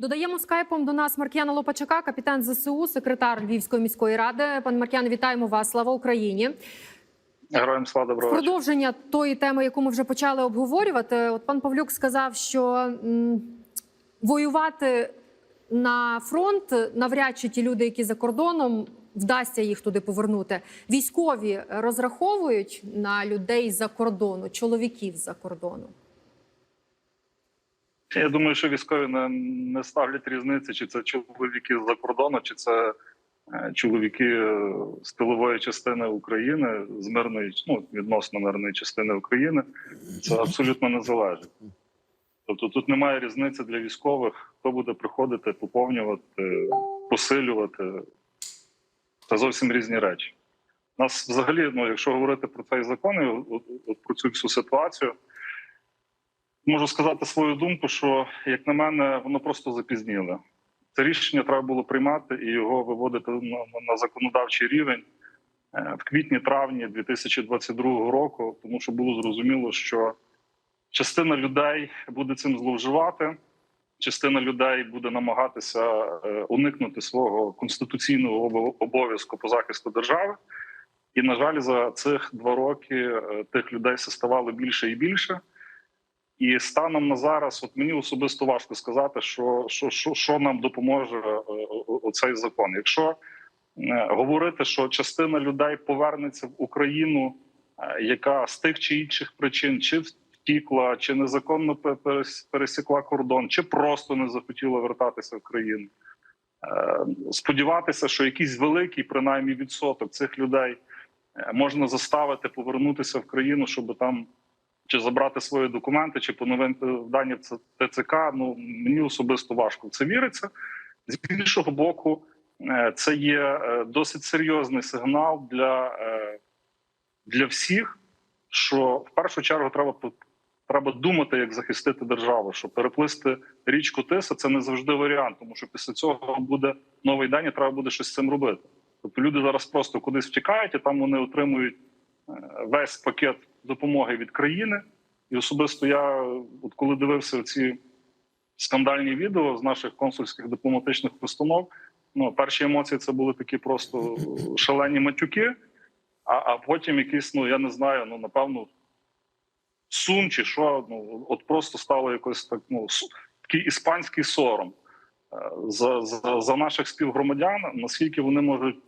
Додаємо скайпом до нас Марк'яна Лопачака, капітан ЗСУ, секретар Львівської міської ради. Пан Марк'ян, вітаємо вас. Слава Україні! Героям слава доброго вечора. Продовження тої теми, яку ми вже почали обговорювати. От пан Павлюк сказав, що воювати на фронт навряд чи ті люди, які за кордоном, вдасться їх туди повернути. Військові розраховують на людей за кордону, чоловіків за кордону. Я думаю, що військові не, не ставлять різниці, чи це чоловіки з-за кордону, чи це е, чоловіки е, з тилової частини України, з мирної, ну відносно мирної частини України. Це абсолютно не залежить. Тобто тут немає різниці для військових, хто буде приходити, поповнювати, посилювати. Це зовсім різні речі. У нас взагалі, ну якщо говорити про цей закон, і от, от про цю всю ситуацію. Можу сказати свою думку, що як на мене, воно просто запізніло. Це рішення треба було приймати і його виводити на, на, законодавчий рівень е, в квітні-травні 2022 року, тому що було зрозуміло, що частина людей буде цим зловживати, частина людей буде намагатися е, уникнути свого конституційного обов'язку по захисту держави. І, на жаль, за цих два роки е, тих людей ставало більше і більше. І станом на зараз, от мені особисто важко сказати, що що, що, що нам допоможе е, о- оцей закон. Якщо е, говорити, що частина людей повернеться в Україну, е, яка з тих чи інших причин чи втікла, чи незаконно пересікла кордон, чи просто не захотіла вертатися в країну. Е, Сподіватися, що якийсь великий, принаймні, відсоток цих людей е, можна заставити повернутися в країну, щоб там чи забрати свої документи, чи поновити дані в ТЦК. Ну мені особисто важко в це віриться. З іншого боку, е, це є е, досить серйозний сигнал для, е, для всіх, що в першу чергу треба треба думати, як захистити державу, що переплисти річку Тиса це не завжди варіант, тому що після цього буде новий день, і треба буде щось з цим робити. Тобто люди зараз просто кудись втікають, і там вони отримують весь пакет допомоги від країни. І особисто я, от коли дивився ці скандальні відео з наших консульських дипломатичних установ, ну перші емоції це були такі просто шалені матюки, а, а потім якісь, ну я не знаю, ну напевно, сум чи що, ну от просто стало якось так, ну такий іспанський сором е, за, за, за наших співгромадян, наскільки вони можуть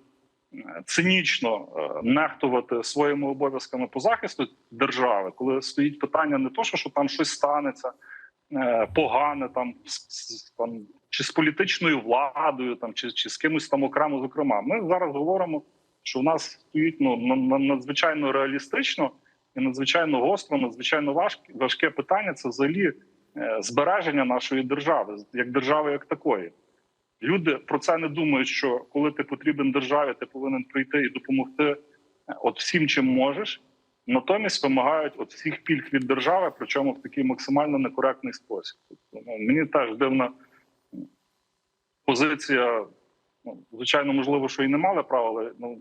цинічно е, нехтувати своїми обов'язками по захисту держави, коли стоїть питання не то, що, там щось станеться е, погане, там там чи з політичною владою, там чи, чи з кимось там окремо. Зокрема, ми зараз говоримо, що в нас стоїть ну на- на- надзвичайно реалістично і надзвичайно гостро, надзвичайно важке важке питання. Це взагалі е, збереження нашої держави, як держави, як такої. Люди про це не думають. Що коли ти потрібен державі, ти повинен прийти і допомогти е, от всім, чим можеш. Натомість вимагають от всіх пільг від держави, причому в такий максимально некоректний спосіб. Тобто, ну, мені теж дивна позиція. Ну, звичайно, можливо, що і не мали права, але ну,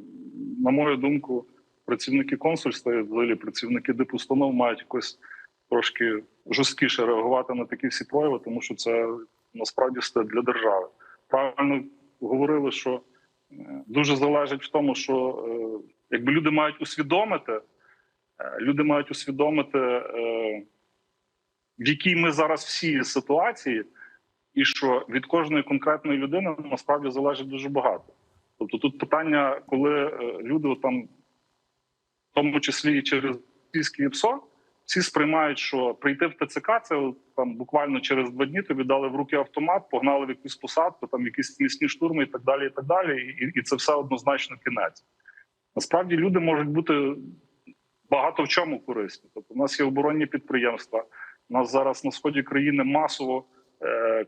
на мою думку, працівники консульства і взагалі працівники дипустанов мають якось трошки жорсткіше реагувати на такі всі прояви, тому що це насправді стиль для держави. Правильно говорили, що е, дуже залежить в тому, що е, якби люди мають усвідомити, е, люди мають усвідомити, в якій ми зараз всі ситуації, і що від кожної конкретної людини насправді залежить дуже багато. Тобто тут питання, коли люди там, в тому числі і через російське ПСО, всі сприймають, що прийти в ТЦК це там буквально через два дні тобі дали в руки автомат, погнали в якусь посадку, там якісь місні штурми і так далі. І так далі. І, і це все однозначно кінець. Насправді люди можуть бути багато в чому корисні. Тобто, у нас є оборонні підприємства. У нас зараз на сході країни масово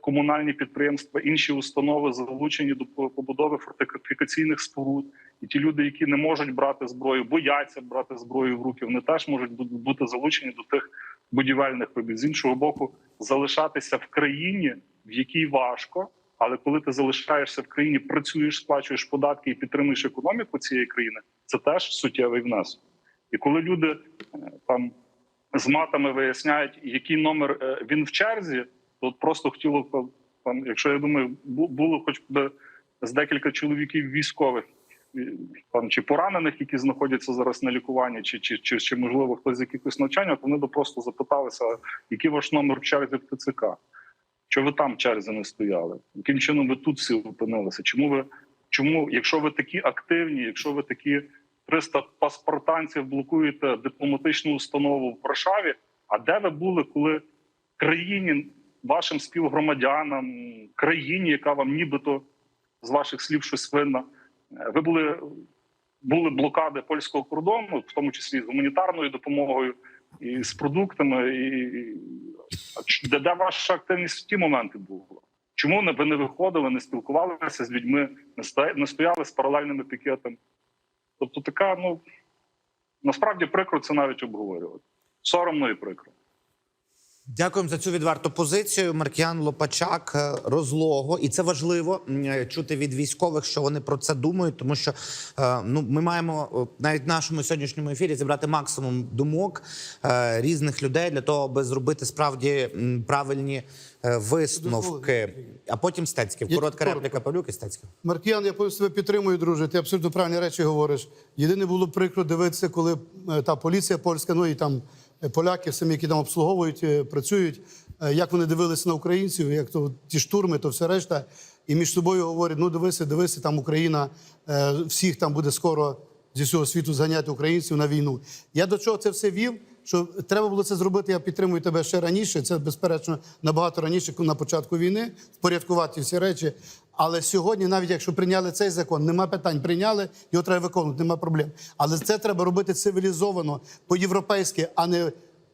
комунальні підприємства, інші установи залучені до побудови фортифікаційних споруд. І ті люди, які не можуть брати зброю, бояться брати зброю в руки, вони теж можуть бути залучені до тих будівельних робіт. З іншого боку, залишатися в країні, в якій важко. Але коли ти залишаєшся в країні, працюєш, сплачуєш податки і підтримуєш економіку цієї країни, це теж суттєвий внесок. І коли люди е, там з матами виясняють, який номер е, він в черзі, то от просто хотіло Там, якщо я думаю, було хоч би з декілька чоловіків військових, там чи поранених, які знаходяться зараз на лікуванні, чи, чи, чи, чи можливо хтось з якихось навчань, от вони би просто запиталися, який ваш номер в черзі в ТЦК. Що ви там в черзі не стояли? Яким чином ви тут всі опинилися? Чому ви чому, якщо ви такі активні, якщо ви такі 300 паспортанців блокуєте дипломатичну установу в Варшаві? А де ви були, коли країні, вашим співгромадянам, країні, яка вам нібито з ваших слів щось винна, е, ви були були блокади польського кордону, в тому числі з гуманітарною допомогою і з продуктами, і, де, де ваша активність в ті моменти була? Чому ви не виходили, не спілкувалися з людьми, не стояли з паралельними пікетами? Тобто, така ну насправді прикро це навіть обговорювати. Соромно і прикро. Дякуємо за цю відверту позицію. Маркіян Лопачак е, розлого, і це важливо е, чути від військових, що вони про це думають, тому що е, ну ми маємо навіть в нашому сьогоднішньому ефірі зібрати максимум думок різних людей для того, аби зробити справді правильні висновки. А потім Стецьків. Коротка коротко. репліка Павлюк і Стецьків. Маркіян, я повністю тебе підтримую, друже. Ти абсолютно правильні речі говориш. Єдине було прикро дивитися, коли та поліція польська, ну і там е, поляки, самі, які там обслуговують, е, працюють, е, як вони дивилися на українців, як то ті штурми, то все решта. І між собою говорять: ну дивися, дивися, там Україна, всіх там буде скоро зі всього світу зганяти українців на війну. Я до чого це все вів? Що треба було це зробити, я підтримую тебе ще раніше. Це безперечно набагато раніше, на початку війни, впорядкувати всі речі. Але сьогодні, навіть якщо прийняли цей закон, нема питань. Прийняли, його треба виконувати, нема проблем. Але це треба робити цивілізовано, по-європейськи, а не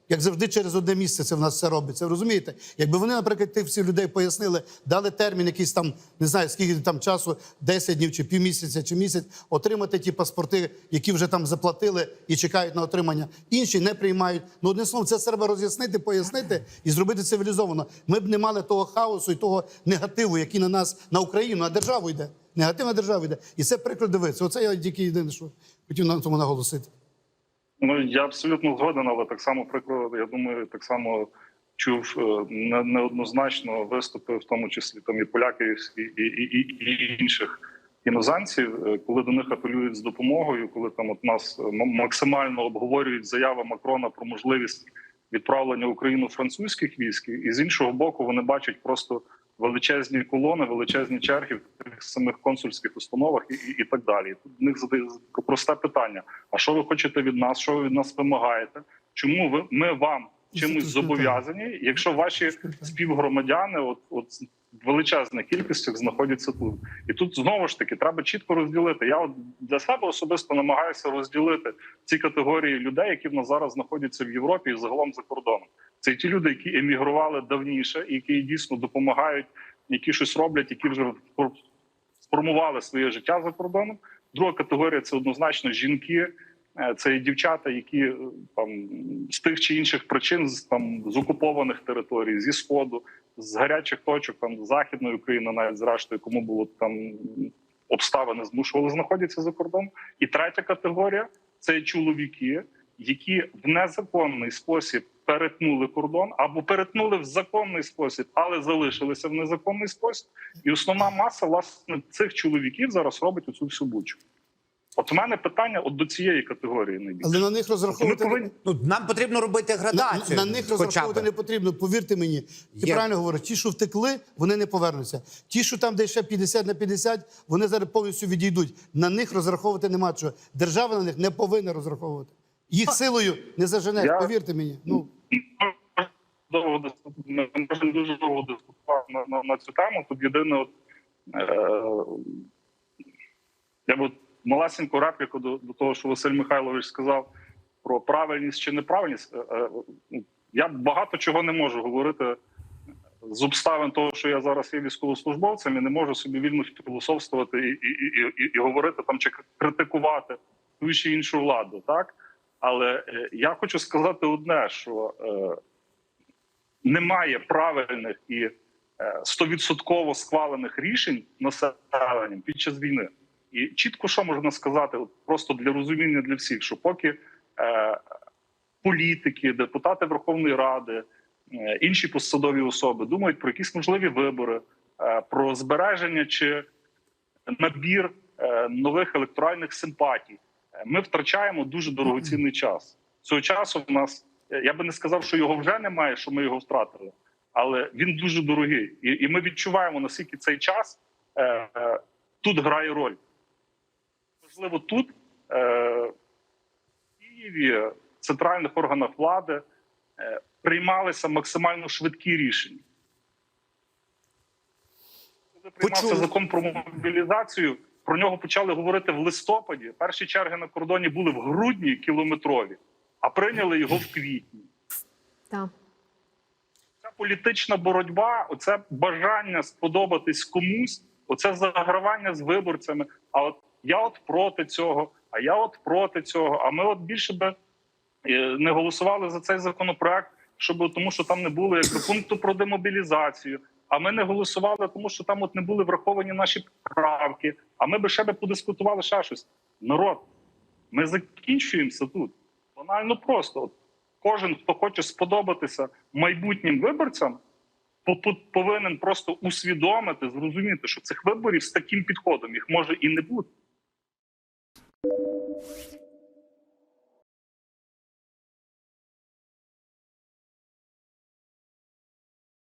як завжди через одне місце це в нас все робиться. Розумієте? Якби вони, наприклад, тих всіх людей пояснили, дали термін, якийсь там, не знаю, скільки там часу, 10 днів чи півмісяця, чи місяць, отримати ті паспорти, які вже там заплатили і чекають на отримання. Інші не приймають. Ну, одним словом, це треба роз'яснити, пояснити і зробити цивілізовано. Ми б не мали того хаосу і того негативу, який на нас, на Україну, на державу йде. Негатив на державу йде. І це прикро дивитися. Оце я тільки єдине, що хотів на тому наголосити. Ну я абсолютно згоден, але так само прикро, я думаю, так само чув е, не- неоднозначно виступи, в тому числі там і поляків, і, і, і, і інших іноземців, е, коли до них апелюють з допомогою, коли там от нас е, максимально обговорюють заяви Макрона про можливість відправлення Україну французьких військ, і з іншого боку, вони бачать просто величезні колони, величезні черги в тих самих консульських установах і, і, і так далі. Тут в них просте питання: а що ви хочете від нас? Що ви від нас вимагаєте? Чому ви ми вам чимось зобов'язані, якщо ваші співгромадяни, от от в величезних кількостях знаходяться тут, і тут знову ж таки треба чітко розділити. Я от для себе особисто намагаюся розділити ці категорії людей, які в нас зараз знаходяться в Європі і загалом за кордоном. Це ті люди, які емігрували давніше, які дійсно допомагають, які щось роблять, які вже фор- сформували своє життя за кордоном. Друга категорія це однозначно жінки. Е, Це дівчата, які е, там з тих чи інших причин з там з окупованих територій, зі сходу, з гарячих точок, там з західної України, навіть зрештою, кому було там обставини змушували знаходитися за кордоном. І третя категорія це чоловіки, які в незаконний спосіб перетнули кордон або перетнули в законний спосіб, але залишилися в незаконний спосіб. І основна маса власне цих чоловіків зараз робить оцю всю бучу. От у мене питання от до цієї категорії найбільше. Але на них розраховувати повинні Ну нам потрібно робити на, градацію. на них розраховувати не потрібно. Повірте мені, ти Є. правильно говориш. Ті, що втекли, вони не повернуться. Ті, що там, де ще 50 на 50, вони зараз повністю відійдуть. На них розраховувати нема чого. Держава на них не повинна розраховувати. Їх силою не заженеш. Я- Повірте мені. Ну довго ми можемо дуже довго дискутувати на, на, на цю тему. Тут єдине, от, е, я б от малесеньку репліку до, до того, що Василь Михайлович сказав про правильність чи неправильність. Е, е, я багато чого не можу говорити з обставин того, що я зараз є військовослужбовцем, і не можу собі вільно філософствувати і, і, і, і, і говорити там чи критикувати ту чи іншу владу, так? Але е, я хочу сказати одне: що е, немає правильних і стовідсотково схвалених рішень населенням під час війни. І чітко що можна сказати, просто для розуміння для всіх, що поки е, політики, депутати Верховної Ради, е, інші посадові особи думають про якісь можливі вибори, е, про збереження чи набір е, нових електоральних симпатій. Е, Ми втрачаємо дуже дорогоцінний час. Цього часу в нас е, я би не сказав, що його вже немає, що ми його втратили, але він дуже дорогий, і, і ми відчуваємо наскільки цей час е, е, тут грає роль. Можливо, тут е, в Києві, в центральних органах влади е, приймалися максимально швидкі рішення. Коли приймався Почули. закон про мобілізацію, про нього почали говорити в листопаді. Перші черги на кордоні були в грудні кілометрові, а прийняли його в квітні. Так. Ця політична боротьба, оце бажання сподобатись комусь, оце загравання з виборцями. А от я от проти цього, а я от проти цього. А ми от більше би е, не голосували за цей законопроект, щоб тому, що там не було якби пункту про демобілізацію. А ми не голосували, тому що там от не були враховані наші правки. А ми би ще би подискутували ще щось. Народ, ми закінчуємося тут. Банально просто. От кожен, хто хоче сподобатися майбутнім виборцям, по- по- повинен просто усвідомити, зрозуміти, що цих виборів з таким підходом їх може і не бути. Thank you.